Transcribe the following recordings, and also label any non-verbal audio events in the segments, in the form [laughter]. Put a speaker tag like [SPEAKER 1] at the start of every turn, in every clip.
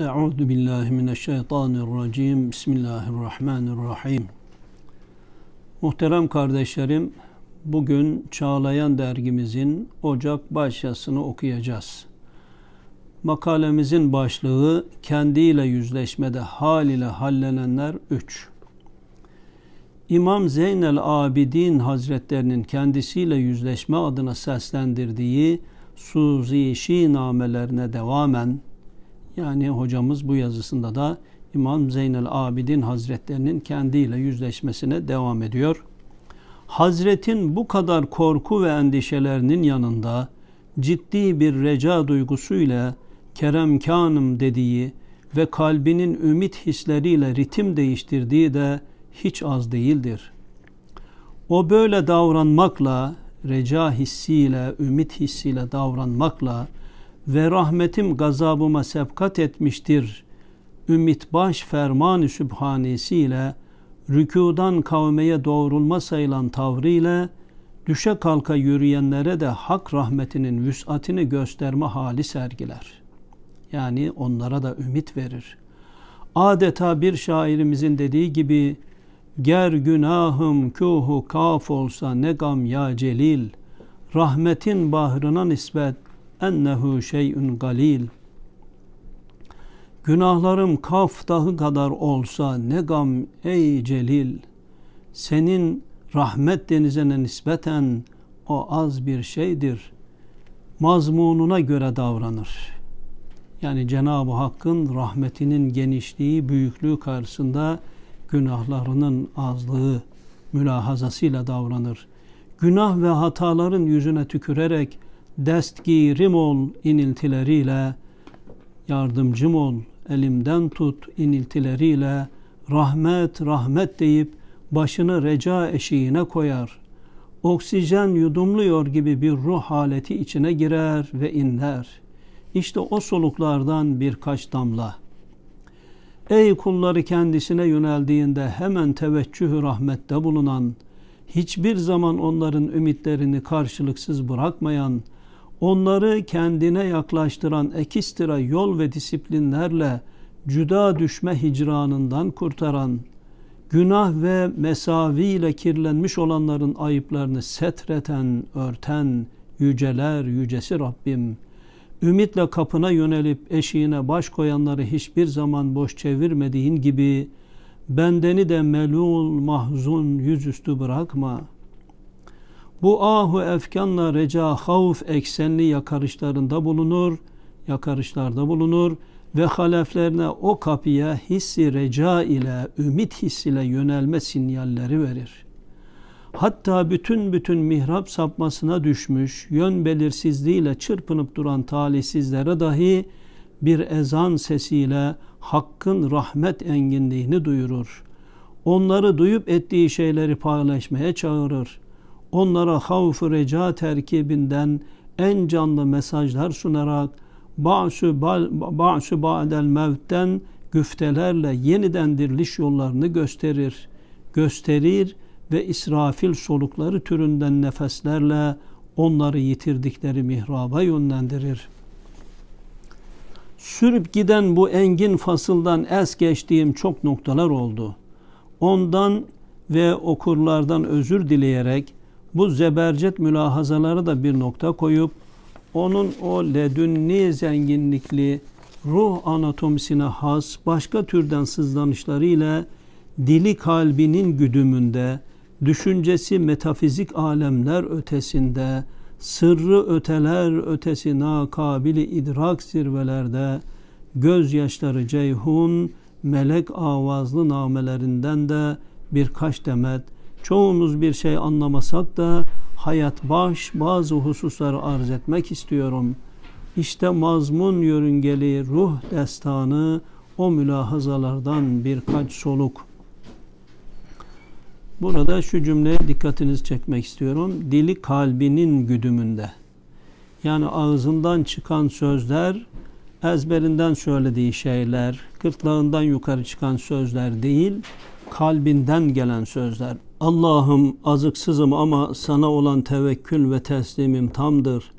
[SPEAKER 1] Euzu billahi mineşşeytanirracim. Bismillahirrahmanirrahim. Muhterem kardeşlerim, bugün Çağlayan dergimizin Ocak başyasını okuyacağız. Makalemizin başlığı kendiyle yüzleşmede hal ile hallenenler 3. İmam Zeynel Abidin Hazretlerinin kendisiyle yüzleşme adına seslendirdiği Suzi Şi namelerine devamen yani hocamız bu yazısında da İmam Zeynel Abidin Hazretlerinin kendiyle yüzleşmesine devam ediyor. Hazretin bu kadar korku ve endişelerinin yanında ciddi bir reca duygusuyla keremkanım dediği ve kalbinin ümit hisleriyle ritim değiştirdiği de hiç az değildir. O böyle davranmakla, reca hissiyle, ümit hissiyle davranmakla ve rahmetim gazabıma sebkat etmiştir. Ümit baş ferman-ı sübhanesiyle rükudan kavmeye doğrulma sayılan tavrıyla düşe kalka yürüyenlere de hak rahmetinin vüsatini gösterme hali sergiler. Yani onlara da ümit verir. Adeta bir şairimizin dediği gibi Ger günahım kuhu kaf olsa ne gam ya celil Rahmetin bahrına nispet ennehu şey'ün galil. Günahlarım kaf dağı kadar olsa ne gam ey celil. Senin rahmet denizine nispeten o az bir şeydir. Mazmununa göre davranır. Yani Cenab-ı Hakk'ın rahmetinin genişliği, büyüklüğü karşısında günahlarının azlığı mülahazasıyla davranır. Günah ve hataların yüzüne tükürerek destgirim ol iniltileriyle, yardımcım ol, elimden tut iniltileriyle, rahmet rahmet deyip başını reca eşiğine koyar. Oksijen yudumluyor gibi bir ruh haleti içine girer ve inler. İşte o soluklardan birkaç damla. Ey kulları kendisine yöneldiğinde hemen teveccühü rahmette bulunan, hiçbir zaman onların ümitlerini karşılıksız bırakmayan, onları kendine yaklaştıran ekistra yol ve disiplinlerle cüda düşme hicranından kurtaran, günah ve mesaviyle kirlenmiş olanların ayıplarını setreten, örten, yüceler yücesi Rabbim, ümitle kapına yönelip eşiğine baş koyanları hiçbir zaman boş çevirmediğin gibi, bendeni de melul mahzun yüzüstü bırakma.'' Bu ahu efkanla reca havf eksenli yakarışlarında bulunur, yakarışlarda bulunur ve haleflerine o kapıya hissi reca ile, ümit hissiyle yönelme sinyalleri verir. Hatta bütün bütün mihrap sapmasına düşmüş, yön belirsizliğiyle çırpınıp duran talihsizlere dahi bir ezan sesiyle Hakk'ın rahmet enginliğini duyurur. Onları duyup ettiği şeyleri paylaşmaya çağırır onlara havf reca terkibinden en canlı mesajlar sunarak ba'su ba'su ba'del mevtten güftelerle yeniden diriliş yollarını gösterir. Gösterir ve İsrafil solukları türünden nefeslerle onları yitirdikleri mihraba yönlendirir. Sürüp giden bu engin fasıldan es geçtiğim çok noktalar oldu. Ondan ve okurlardan özür dileyerek bu zebercet mülahazaları da bir nokta koyup onun o ledünni zenginlikli ruh anatomisine has başka türden sızlanışlarıyla dili kalbinin güdümünde, düşüncesi metafizik alemler ötesinde, sırrı öteler ötesi nakabili idrak zirvelerde, gözyaşları ceyhun, melek avazlı namelerinden de birkaç demet çoğumuz bir şey anlamasak da hayat baş bazı hususları arz etmek istiyorum. İşte mazmun yörüngeli ruh destanı o mülahazalardan birkaç soluk. Burada şu cümleye dikkatinizi çekmek istiyorum. Dili kalbinin güdümünde. Yani ağzından çıkan sözler ezberinden söylediği şeyler, gırtlağından yukarı çıkan sözler değil, kalbinden gelen sözler. Allah'ım azıksızım ama sana olan tevekkül ve teslimim tamdır.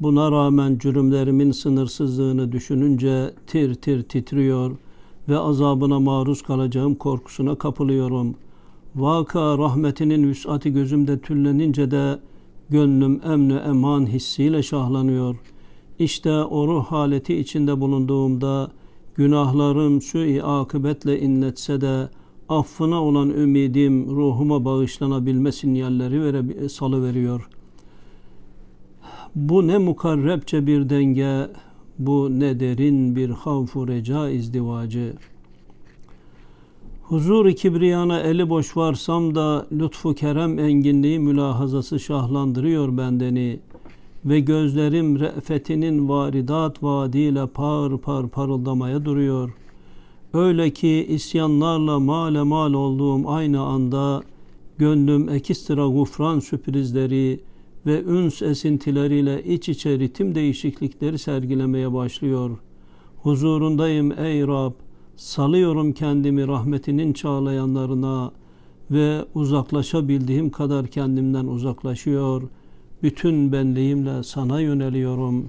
[SPEAKER 1] Buna rağmen cürümlerimin sınırsızlığını düşününce tir tir titriyor ve azabına maruz kalacağım korkusuna kapılıyorum. Vaka rahmetinin vüsati gözümde tüllenince de gönlüm emni eman hissiyle şahlanıyor. İşte o ruh haleti içinde bulunduğumda günahlarım sui akıbetle inletse de affına olan ümidim ruhuma bağışlanabilme sinyalleri vere, salıveriyor. Bu ne mukarrebçe bir denge, bu ne derin bir havfu reca izdivacı. Huzur-i kibriyana eli boş varsam da lütfu kerem enginliği mülahazası şahlandırıyor bendeni ve gözlerim re'fetinin varidat vaadiyle par par parıldamaya duruyor. Öyle ki isyanlarla male mal olduğum aynı anda gönlüm ekistra gufran sürprizleri ve üns esintileriyle iç içe ritim değişiklikleri sergilemeye başlıyor. Huzurundayım ey Rab, salıyorum kendimi rahmetinin çağlayanlarına ve uzaklaşabildiğim kadar kendimden uzaklaşıyor. Bütün benliğimle sana yöneliyorum.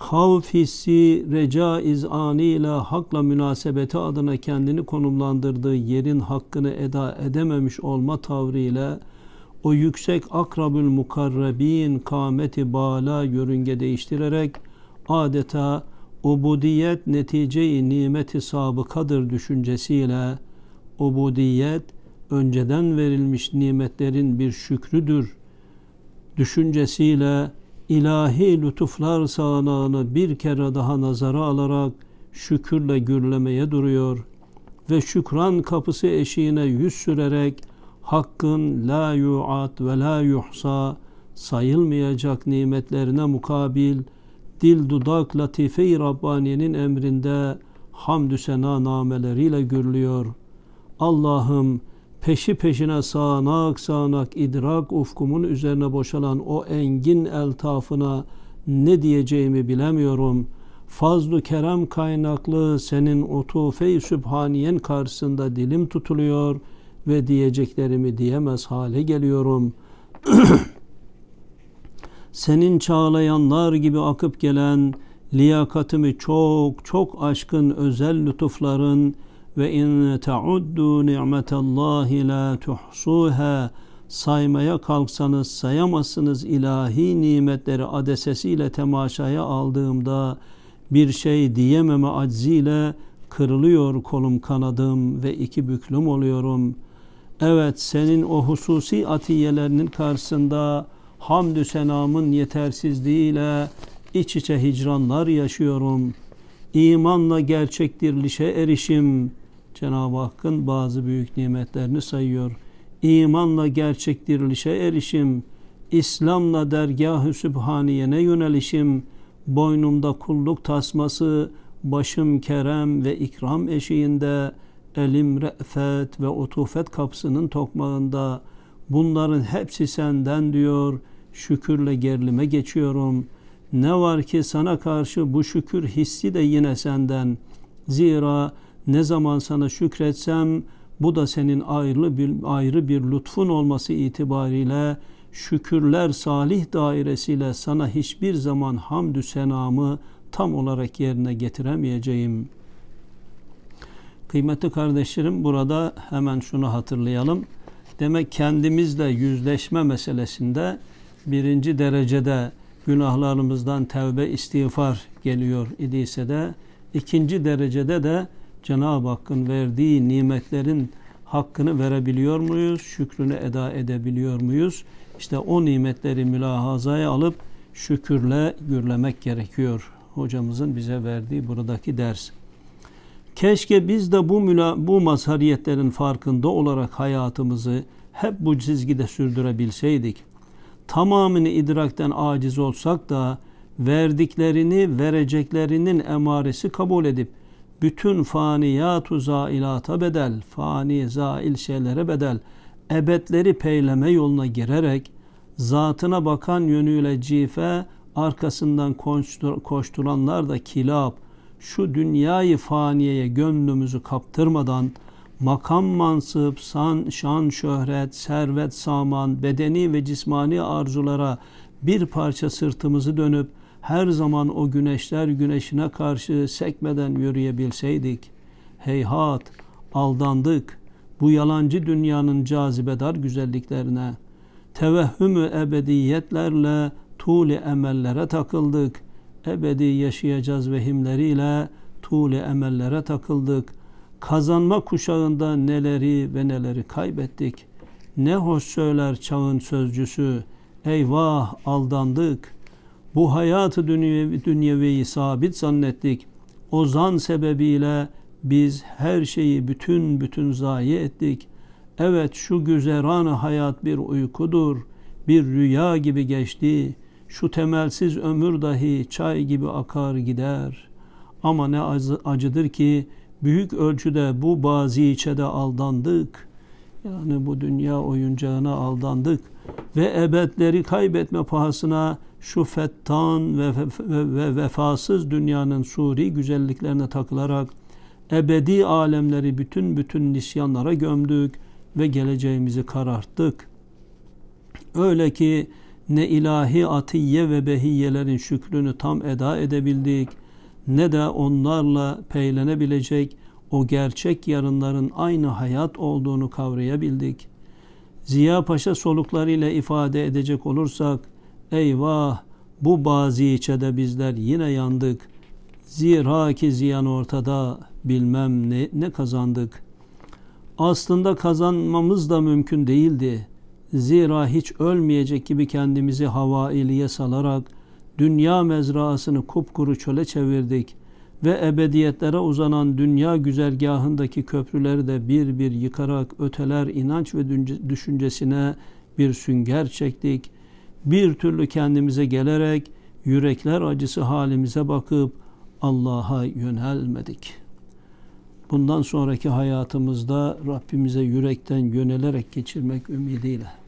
[SPEAKER 1] Havf hissi, reca izaniyle hakla münasebeti adına kendini konumlandırdığı yerin hakkını eda edememiş olma tavrıyla o yüksek akrabül mukarrebin kâmeti bala yörünge değiştirerek adeta ubudiyet netice-i nimeti sabıkadır düşüncesiyle ubudiyet önceden verilmiş nimetlerin bir şükrüdür düşüncesiyle ilahi lütuflar sağanağını bir kere daha nazara alarak şükürle gürlemeye duruyor ve şükran kapısı eşiğine yüz sürerek hakkın la yu'at ve la yuhsa sayılmayacak nimetlerine mukabil dil dudak latife-i Rabbaniye'nin emrinde hamdü sena nameleriyle gürlüyor. Allah'ım peşi peşine sağanak sağanak idrak ufkumun üzerine boşalan o engin eltafına ne diyeceğimi bilemiyorum. Fazlu kerem kaynaklı senin utufe-i sübhaniyen karşısında dilim tutuluyor ve diyeceklerimi diyemez hale geliyorum. [clears throat] senin çağlayanlar gibi akıp gelen liyakatimi çok çok aşkın özel lütufların ve in tauddu ni'metallahi la tuhsuha saymaya kalksanız sayamazsınız ilahi nimetleri adesesiyle temaşaya aldığımda bir şey diyememe acziyle kırılıyor kolum kanadım ve iki büklüm oluyorum. Evet senin o hususi atiyelerinin karşısında hamdü senamın yetersizliğiyle iç içe hicranlar yaşıyorum. İmanla gerçek dirilişe erişim, Cenab-ı Hakk'ın bazı büyük nimetlerini sayıyor. İmanla gerçek dirilişe erişim, İslam'la dergah-ı sübhaniyene yönelişim, boynumda kulluk tasması, başım kerem ve ikram eşiğinde, elim re'fet ve utufet kapısının tokmağında, bunların hepsi senden diyor, şükürle gerilime geçiyorum. Ne var ki sana karşı bu şükür hissi de yine senden. Zira ne zaman sana şükretsem bu da senin ayrı bir, ayrı bir lütfun olması itibariyle şükürler salih dairesiyle sana hiçbir zaman hamdü senamı tam olarak yerine getiremeyeceğim. Kıymetli kardeşlerim burada hemen şunu hatırlayalım. Demek kendimizle yüzleşme meselesinde birinci derecede günahlarımızdan tevbe istiğfar geliyor idiyse de ikinci derecede de Cenab-ı Hakk'ın verdiği nimetlerin hakkını verebiliyor muyuz? Şükrünü eda edebiliyor muyuz? İşte o nimetleri mülahazaya alıp şükürle gürlemek gerekiyor. Hocamızın bize verdiği buradaki ders. Keşke biz de bu müla, bu mazhariyetlerin farkında olarak hayatımızı hep bu çizgide sürdürebilseydik. Tamamını idrakten aciz olsak da verdiklerini vereceklerinin emaresi kabul edip bütün faniyat-u zailata bedel, fani zail şeylere bedel, ebedleri peyleme yoluna girerek zatına bakan yönüyle cife, arkasından koşturanlar da kilap, şu dünyayı faniyeye gönlümüzü kaptırmadan makam mansıp, san, şan, şöhret, servet, saman, bedeni ve cismani arzulara bir parça sırtımızı dönüp her zaman o güneşler güneşine karşı sekmeden yürüyebilseydik. Heyhat, aldandık bu yalancı dünyanın cazibedar güzelliklerine. Tevehhümü ebediyetlerle tuğli emellere takıldık. Ebedi yaşayacağız vehimleriyle tuğli emellere takıldık. Kazanma kuşağında neleri ve neleri kaybettik. Ne hoş söyler çağın sözcüsü. Eyvah aldandık. Bu hayatı dünyevi, dünyeviyi sabit zannettik. O zan sebebiyle biz her şeyi bütün bütün zayi ettik. Evet şu güzeran hayat bir uykudur. Bir rüya gibi geçti. Şu temelsiz ömür dahi çay gibi akar gider. Ama ne acıdır ki büyük ölçüde bu baziçede aldandık. Yani bu dünya oyuncağına aldandık ve ebedleri kaybetme pahasına şu fettan ve, ve, ve vefasız dünyanın suri güzelliklerine takılarak ebedi alemleri bütün bütün nisyanlara gömdük ve geleceğimizi kararttık. Öyle ki ne ilahi atiye ve behiyelerin şükrünü tam eda edebildik ne de onlarla peylenebilecek o gerçek yarınların aynı hayat olduğunu kavrayabildik. Ziya Paşa soluklarıyla ifade edecek olursak, eyvah bu baziçede bizler yine yandık. Zira ki ziyan ortada bilmem ne, ne kazandık. Aslında kazanmamız da mümkün değildi. Zira hiç ölmeyecek gibi kendimizi hava iliye salarak dünya mezraasını kupkuru çöle çevirdik ve ebediyetlere uzanan dünya güzergahındaki köprüleri de bir bir yıkarak öteler inanç ve düşüncesine bir sünger çektik. Bir türlü kendimize gelerek yürekler acısı halimize bakıp Allah'a yönelmedik. Bundan sonraki hayatımızda Rabbimize yürekten yönelerek geçirmek ümidiyle.